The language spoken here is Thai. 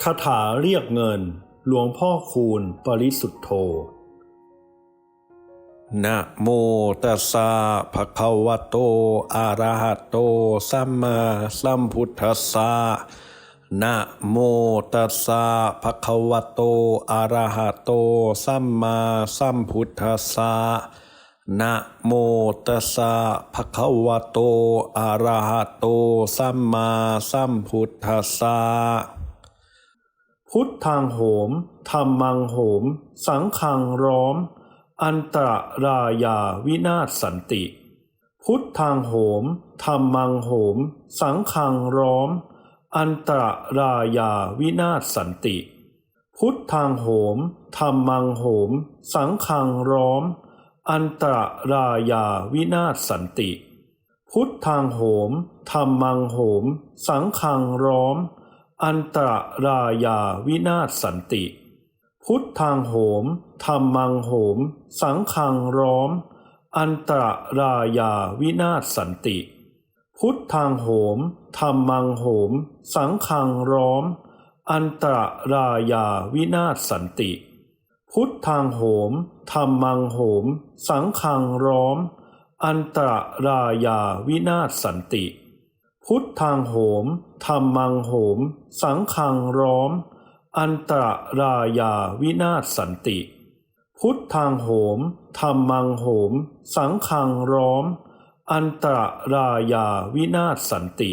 คาถาเรียกเงิน หลวงพ่อคูณปริสุทธโธนะโมตัสสะภะคะวะโต อะระหะโต สัมมาสัมพุทธัสสะนะโมตัสสะภะคะวะโต อะระหะโต สัมมาสัมพุทธัสสะนะโมตัสสะภะคะวะโต อะระหะโต สัมมาสัมพุทธัสสะ พุทธังโหมธรรมังโหม สังฆังร้อม อันตรรายาวินาศสันติ พุทธังโหมธรรมังโหม สังฆังร้อม อันตรรายาวินาศสันติ พุทธังโหมธรรมังโหม สังฆังร้อม อันตรรายาวินาศสันติ พุทธังโหมธรรมังโหม สังฆังร้อม อันตรรายาวินาศสันติ พุทธังโหมธรรมังโหม สังฆังร้อม อันตรรายาวินาศสันติ พุทธังโหมธรรมังโหม สังฆังร้อม อันตรรายาวินาศสันติ พุทธังโหมธรรมังโหม สังฆังร้อม อันตรรายาวินาศสันติ พุทธังโหมธรรมังโหม สังขังร้อม อันตรรายาวินาศสันติ พุทธังโหมธรรมังโหม สังขังร้อม อันตรรายาวินาศสันติ